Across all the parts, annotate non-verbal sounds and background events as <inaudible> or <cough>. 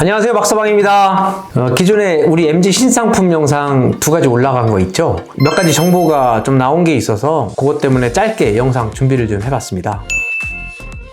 안녕하세요 박서방입니다. 어, 기존에 우리 MG 신상품 영상 두 가지 올라간 거 있죠? 몇 가지 정보가 좀 나온 게 있어서 그것 때문에 짧게 영상 준비를 좀 해봤습니다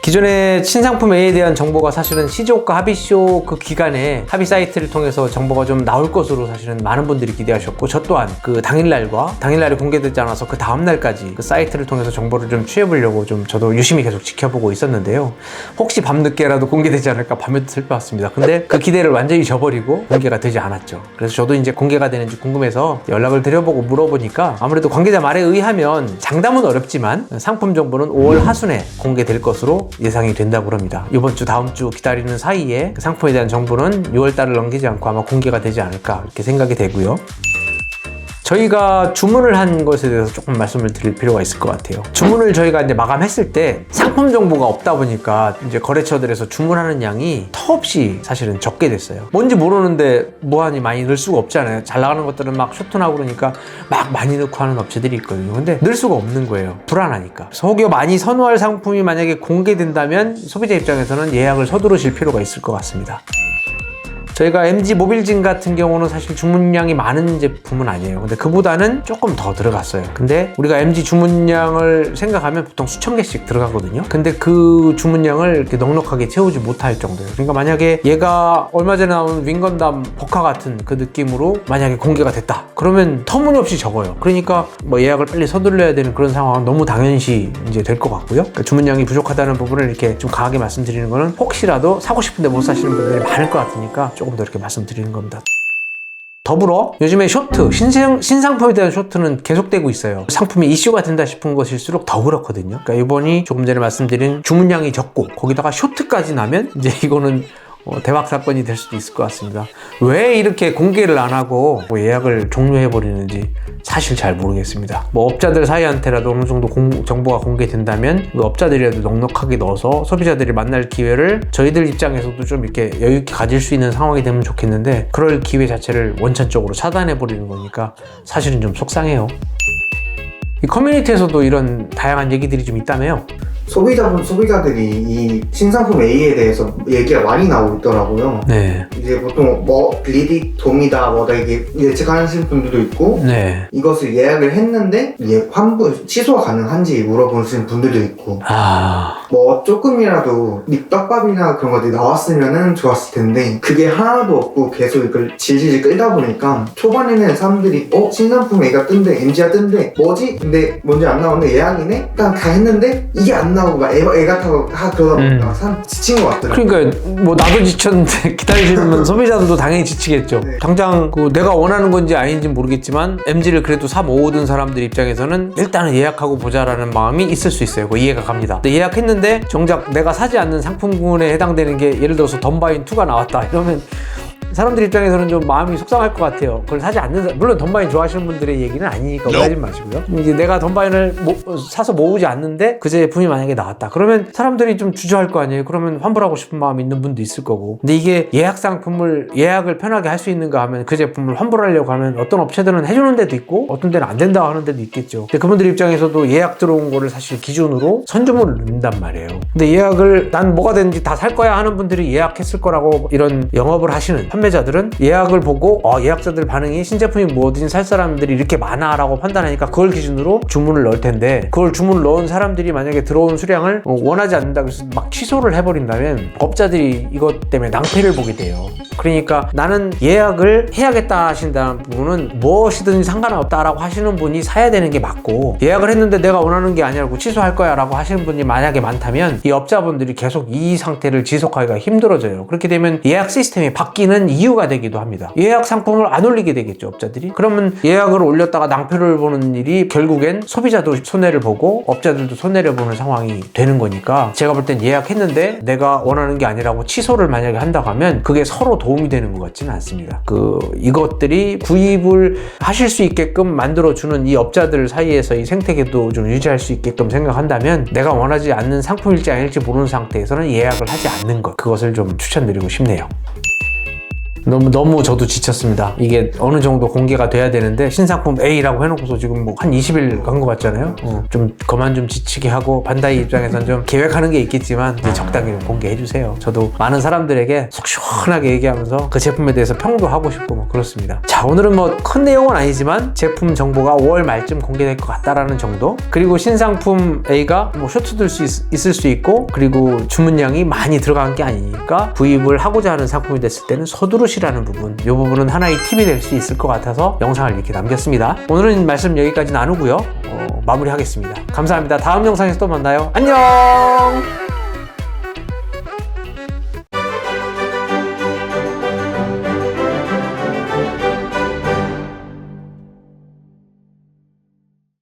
기존에 신상품 A에 대한 정보가 사실은 시조과 합의쇼 그 기간에 합의 사이트를 통해서 정보가 좀 나올 것으로 사실은 많은 분들이 기대하셨고 저 또한 그 당일날과 당일날이 공개되지 않아서 그 다음날까지 그 사이트를 통해서 정보를 좀 취해보려고 좀 저도 유심히 계속 지켜보고 있었는데요. 혹시 밤늦게라도 공개되지 않을까 밤에도 살펴봤습니다. 근데 그 기대를 완전히 저버리고 공개가 되지 않았죠. 그래서 저도 이제 공개가 되는지 궁금해서 연락을 드려보고 물어보니까 아무래도 관계자 말에 의하면 장담은 어렵지만 상품 정보는 5월 하순에 공개될 것으로 예상이 된다고 합니다. 이번 주 다음 주 기다리는 사이에 그 상품에 대한 정보는 6월 달을 넘기지 않고 아마 공개가 되지 않을까 이렇게 생각이 되고요. 저희가 주문을 한 것에 대해서 조금 말씀을 드릴 필요가 있을 것 같아요. 주문을 저희가 이제 마감했을 때 상품 정보가 없다 보니까 이제 거래처들에서 주문하는 양이 터없이 사실은 적게 됐어요. 뭔지 모르는데 무한히 많이 넣을 수가 없잖아요. 잘 나가는 것들은 막 쇼트나고 그러니까 막 많이 넣고 하는 업체들이 있거든요. 근데 넣을 수가 없는 거예요. 불안하니까. 혹여 많이 선호할 상품이 만약에 공개된다면 소비자 입장에서는 예약을 서두르실 필요가 있을 것 같습니다. 저희가 MG 모빌진 같은 경우는 사실 주문량이 많은 제품은 아니에요. 근데 그보다는 조금 더 들어갔어요. 근데 우리가 MG 주문량을 생각하면 보통 수천 개씩 들어가거든요. 근데 그 주문량을 이렇게 넉넉하게 채우지 못할 정도예요. 그러니까 만약에 얘가 얼마 전에 나온 윙건담 버카 같은 그 느낌으로 만약에 공개가 됐다. 그러면 터무니없이 적어요. 그러니까 뭐 예약을 빨리 서둘러야 되는 그런 상황은 너무 당연시 이제 될 것 같고요. 그러니까 주문량이 부족하다는 부분을 이렇게 좀 강하게 말씀드리는 거는 혹시라도 사고 싶은데 못 사시는 분들이 많을 것 같으니까 조금 더 이렇게 말씀드리는 겁니다. 더불어 요즘에 쇼트, 신상, 신상품에 대한 쇼트는 계속되고 있어요. 상품이 이슈가 된다 싶은 것일수록 더 그렇거든요. 그러니까 이번이 조금 전에 말씀드린 주문량이 적고 거기다가 쇼트까지 나면 이제 이거는 어, 대박 사건이 될 수도 있을 것 같습니다. 왜 이렇게 공개를 안 하고 뭐 예약을 종료해 버리는지 사실 잘 모르겠습니다. 뭐 업자들 사이한테라도 어느 정도 공- 정보가 공개된다면 그 업자들이라도 넉넉하게 넣어서 소비자들이 만날 기회를 저희들 입장에서도 좀 이렇게 여유 있게 가질 수 있는 상황이 되면 좋겠는데 그럴 기회 자체를 원천적으로 차단해 버리는 거니까 사실은 좀 속상해요. 이 커뮤니티에서도 이런 다양한 얘기들이 좀 있다며요. 소비자분 소비자들이 이 신상품 A에 대해서 얘기가 많이 나오고 있더라고요. 네, 이제 보통 뭐 블리딕 동이다 뭐다 이게 예측하시는 분들도 있고 네. 이것을 예약을 했는데 예 환불 취소가 가능한지 물어보시는 분들도 있고 아, 뭐 조금이라도 립떡밥이나 그런 것들이 나왔으면은 좋았을 텐데 그게 하나도 없고 계속 이걸 질질 끌다 보니까 초반에는 사람들이 어 신상품 A가 뜬대 MG가 뜬대 뭐지? 근데 뭔지 안 나오는데 예약이네? 일단 다 했는데 이게 안 나오고 막 애, 애 같아서 하 그러다 보니까 음. 사람 지친 것 같더라고요 그러니까 뭐 나도 지쳤는데 <laughs> 기다리시는 소비자들도 당연히 지치겠죠. 네. 당장 그 내가 원하는 건지 아닌지 모르겠지만 MG를 그래도 사 모으던 사람들 입장에서는 일단은 예약하고 보자라는 마음이 있을 수 있어요. 그 이해가 갑니다. 예약했는데 정작 내가 사지 않는 상품군에 해당되는 게 예를 들어서 덤바인 2가 나왔다 이러면 사람들 입장에서는 좀 마음이 속상할 것 같아요. 그걸 사지 않는 사- 물론 덤바인 좋아하시는 분들의 얘기는 아니니까 오해하지 마시고요. 이제 내가 덤바인을 모- 사서 모으지 않는데 그 제품이 만약에 나왔다. 그러면 사람들이 좀 주저할 거 아니에요. 그러면 환불하고 싶은 마음이 있는 분도 있을 거고. 근데 이게 예약 상품을 예약을 편하게 할 수 있는가 하면 그 제품을 환불하려고 하면 어떤 업체들은 해주는 데도 있고 어떤 데는 안 된다 하는 데도 있겠죠. 근데 그분들 입장에서도 예약 들어온 거를 사실 기준으로 선주문을 넣는단 말이에요. 근데 예약을 난 뭐가 되는지 다 살 거야 하는 분들이 예약했을 거라고 이런 영업을 하시는 판매 자들은 예약을 보고 어, 예약자들 반응이 신제품이 뭐든 살 사람들이 이렇게 많아라고 판단하니까 그걸 기준으로 주문을 넣을 텐데 그걸 주문을 넣은 사람들이 만약에 들어온 수량을 어, 원하지 않는다 그래서 막 취소를 해버린다면 업자들이 이것 때문에 낭패를 보게 돼요. 그러니까 나는 예약을 해야겠다 하신다는 부분은 무엇이든 상관없다라고 하시는 분이 사야 되는 게 맞고 예약을 했는데 내가 원하는 게 아니라고 취소할 거야 라고 하시는 분이 만약에 많다면 이 업자분들이 계속 이 상태를 지속하기가 힘들어져요. 그렇게 되면 예약 시스템이 바뀌는 이유가 되기도 합니다. 예약 상품을 안 올리게 되겠죠, 업자들이. 그러면 예약을 올렸다가 낭패를 보는 일이 결국엔 소비자도 손해를 보고 업자들도 손해를 보는 상황이 되는 거니까 제가 볼 땐 예약했는데 내가 원하는 게 아니라고 취소를 만약에 한다고 하면 그게 서로 도움이 되는 것 같지는 않습니다. 그 이것들이 구입을 하실 수 있게끔 만들어주는 이 업자들 사이에서 이 생태계도 좀 유지할 수 있게끔 생각한다면 내가 원하지 않는 상품일지 아닐지 모르는 상태에서는 예약을 하지 않는 것 그것을 좀 추천드리고 싶네요. 너무 너무 저도 지쳤습니다. 이게 어느 정도 공개가 돼야 되는데 신상품 A라고 해놓고서 지금 뭐 한 20일 간 것 같잖아요. 어, 좀 그만 좀 지치게 하고 반다이 입장에선 좀 계획하는 게 있겠지만 이제 적당히 좀 공개해 주세요. 저도 많은 사람들에게 속 시원하게 얘기하면서 그 제품에 대해서 평도 하고 싶고 뭐 그렇습니다. 자 오늘은 뭐 큰 내용은 아니지만 제품 정보가 5월 말쯤 공개될 것 같다라는 정도. 그리고 신상품 A가 뭐 쇼트될 수 있, 있을 수 있고 그리고 주문량이 많이 들어간 게 아니니까 구입을 하고자 하는 상품이 됐을 때는 서두르 시라는 부분. 이 부분은 하나의 팁이 될 수 있을 것 같아서 영상을 이렇게 남겼습니다. 오늘은 말씀 여기까지 나누고요. 어, 마무리하겠습니다. 감사합니다. 다음 영상에서 또 만나요. 안녕!